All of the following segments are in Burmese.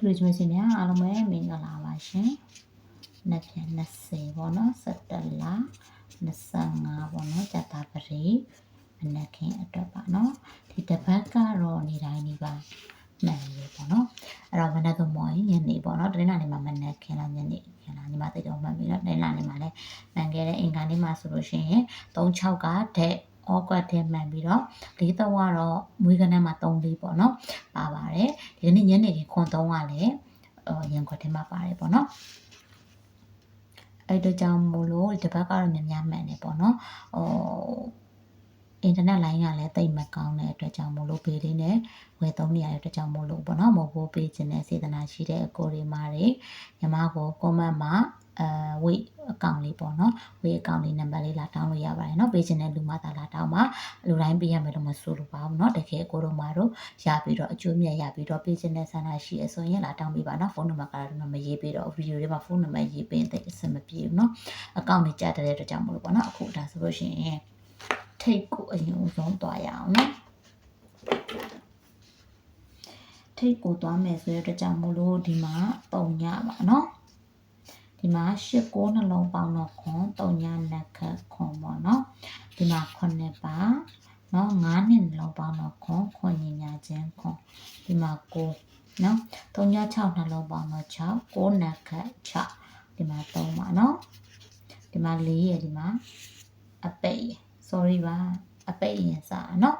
တွေ့ကြရှင်များအားလုံးပဲမင်္ဂလာပါရှင်။နှစ်ပြန်20ပေါ့နော်17လ25ပေါ့နော်ဇာတာပရိမနက်ခင်းအတွက်ပါနော်ဒီတစ်ပတ်ကတော့နေတိုင်းနေပါမှန်ပြီပေါ့နော်အဲ့တော့မနက်တော့မော်ရင်ညနေပေါ့နော်တနင်္လာနေ့မှာမနက်ခင်းလားညနေခင်းလားညီမသိတော့မှတ်ပြီနော်တနင်္လာနေ့မှာလည်းမှန်ခဲ့တဲ့အင်္ဂါနေ့မှာဆိုလို့ရှိရင်36ကတဲ့ အောကွက်ထဲမှန်ပြီးတော့လေးတော့ကတော့မွေးကနန်းမှာ3လေးပေါ့နော်ပါပါတယ်ဒီနေ့ညနေခင်းခွန်3ကလည်းဟိုရန်ခွက်ထဲမှာပါတယ်ပေါ့နော်အဲ့တော့ကြောင့်မို့လို့ဒီဘက်ကတော့များများမှန်နေပေါ့နော်ဟိုအင်တာနက်လိုင်းကလည်းတိတ်မကောင်းတဲ့အတွက်ကြောင့်မို့လို့ဘေးလေးနဲ့ဝယ်သုံးနေရတဲ့အတွက်ကြောင့်မို့လို့ပေါ့နော်မဟုတ်ဘူးပေးခြင်းနဲ့စေတနာရှိတဲ့အကိုတွေမာတွေညီမကို comment မှာ အဲ wait account လေးပေါ့နော် wait account လေးနံပါတ်လေးလာတောင်းလို့ရပါတယ်နော်ပေးခြင်းတဲ့လူမှသာလာတောင်းပါလူတိုင်းပေးရမယ်လို့မဆိုလိုပါဘူးနော်တကယ်ကိုတော့မတော့ရပြီးတော့အကျိုးမြတ်ရပြီးတော့ပေးခြင်းတဲ့ဆန္ဒရှိအစွန်ရင်လာတောင်းပေးပါနော်ဖုန်းနံပါတ်ကတော့မရေးပေးတော့ဗီဒီယိုထဲမှာဖုန်းနံပါတ်ရေးပေးတဲ့အဆင်မပြေဘူးနော် account လေးကြာတဲ့အတွက်ကြောင့်မလို့ပေါ့နော်အခုဒါဆိုလို့ရှိရင်ထိတ်ကိုအရင်ဆုံးသွားရအောင်နော်ထိတ်ကိုသွားမယ်ဆိုတဲ့အတွက်ကြောင့်မလို့ဒီမှာပုံရပါနော် ဒီမှာ၈၉နှလုံးပေါင်းတော့ခွန်၃ညလက်ခတ်ခွန်ပေါ့နော်ဒီမှာ9ပါနော်9နှစ်နှလုံးပေါင်းတော့ခွန်ခွန်ညညာချင်းခွန်ဒီမှာ9နော်3ည6နှလုံးပေါင်းတော့6 9နှက်ခတ်6ဒီမှာ3ပါနော်ဒီမှာ4ရယ်ဒီမှာအပိတ် sorry ပါအပိတ်ရင်စာနော်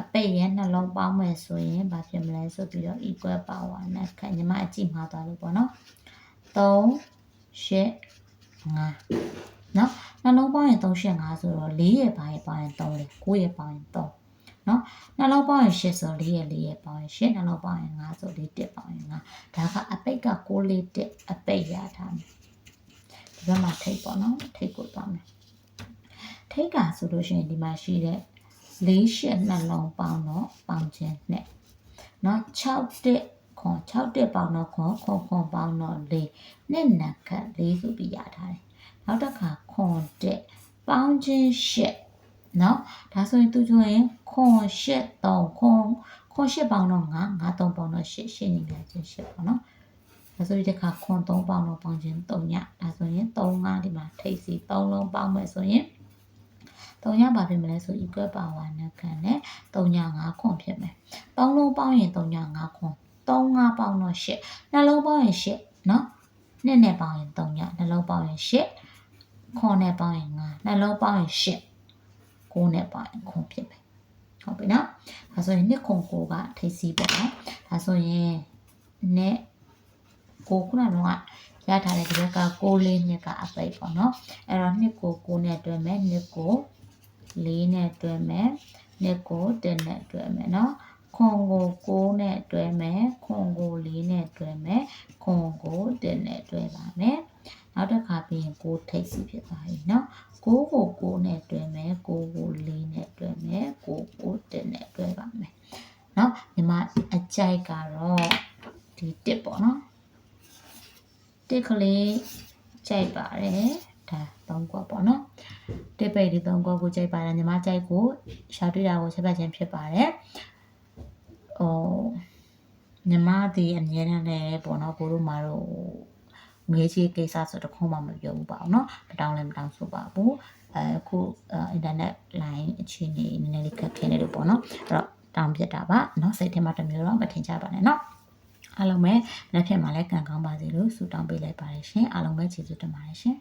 အပိတ်ရဲ့နှလုံးပေါင်းမယ်ဆိုရင်ဘာဖြစ်မလဲဆိုပြီးတော့ equal power နဲ့ခဏညီမအကြည့်မှာသွားလို့ပေါ့နော်3 5နော်နှလုံးပေါင်းရင်385ဆိုတော့4ရဲ့ပိုင်းပေါင်းရင်3လေ9ရဲ့ပေါင်းရင်3နော်နှလုံးပေါင်းရင်8ဆို4ရဲ့4ရဲ့ပေါင်းရင်8နှလုံးပေါင်းရင်5ဆို4 1ပေါင်းရင်5ဒါကအပိတ်က6လေး1အပိတ်ရထားမယ်ဒီဘက်မှာထိပ်ပေါ့နော်ထိပ်ကိုသွားမယ်ထိပ်ကဆိုလို့ရှိရင်ဒီမှာရှိတဲ့၄၈နှလုံးပေါင်းတော့ပေါင်းခြင်းနဲ့နော်6 1 ခွန်6တက်ပေါင်းတော့ခွန်ခွန်ခွန်ပေါင်းတော့၄နှစ်နံခတ်၄စုပြရထားတယ်။နောက်တစ်ခါခွန်တက်ပေါင်းချင်း၈နော်ဒါဆိုရင်သူကျရင်ခွန်၈3ခွန်ခွန်၈ပေါင်းတော့9 9 3ပေါင်းတော့8 8နေများချင်း8ပေါ့နော်။ဒါဆိုရင်ဒီခါခွန်3ပေါင်းတော့ပေါင်းချင်း3ညဒါဆိုရင်3 9ဒီမှာထိပ်စီ3လုံးပေါင်းမယ်ဆိုရင်3ညဘာဖြစ်မလဲဆို equal power နဲ့ခံတယ်3ည5ခွန်ဖြစ်မယ်3လုံးပေါင်းရင်3ည5ခွန် 3 5ပေါင်းတော့8နှလုံးပေါင်းရင်8နော်နှစ်နဲ့ပေါင်းရင်3ညနှလုံးပေါင်းရင်8ခွန်နဲ့ပေါင်းရင်9နှလုံးပေါင်းရင်8ကိုနဲ့ပေါင်းရင်ခွန်ဖြစ်မယ်ဟုတ်ပြီနော်ဒါဆိုရင်နှစ်ခွန်ကိုကထိပ်စီးပေါ့နော်ဒါဆိုရင်နဲ့ကိုခုနကတော့ရထားတဲ့ဒီဘက်က6လေးနှစ်ကအပိတ်ပေါ့နော်အဲ့တော့နှစ်ကို6နဲ့တွဲမယ်နှစ်ကို4နဲ့တွဲမယ်နှစ်ကို10နဲ့တွဲမယ်နော် ခွန်ကို6နဲ့တွဲမယ်ခွန်ကို4နဲ့တွဲမယ်ခွန်ကို1နဲ့တွဲပါမယ်နောက်တစ်ခါပြီးရင်6ထိပ်စီဖြစ်သွားပြီနော်6ကို6နဲ့တွဲမယ်6ကို4နဲ့တွဲမယ်6ကို1နဲ့တွဲပါမယ်နော်ဒီမှာအကြိုက်ကတော့ဒီတစ်ပေါ့နော်တစ်ကလေးကြိုက်ပါတယ်ဒါသုံးခွက်ပေါ့နော်တစ်ပိတ်ဒီသုံးခွက်ကိုကြိုက်ပါတယ်ညီမကြိုက်ကိုရှာတွေ့တာကိုချက်ပတ်ခြင်းဖြစ်ပါတယ် ဟိုညီမဒီအမြဲတမ်းလည်းပေါ့နော်ကိုတို့မတို့ငွေကြေးကိစ္စဆိုတခုမှမပြောဘူးပါအောင်နော်မတောင်းလည်းမတောင်းဆိုပါဘူးအခုအင်တာနက်လိုင်းအခြေအနေနည်းနည်းလေးခက်ခဲနေလို့ပေါ့နော်အဲ့တော့တောင်းပြတာပါနော်စိတ်ထဲမှာတမျိုးတော့မထင်ကြပါနဲ့နော်အားလုံးပဲလက်ဖြင့်မှလည်းကံကောင်းပါစေလို့ဆုတောင်းပေးလိုက်ပါတယ်ရှင်အားလုံးပဲကျေးဇူးတင်ပါတယ်ရှင်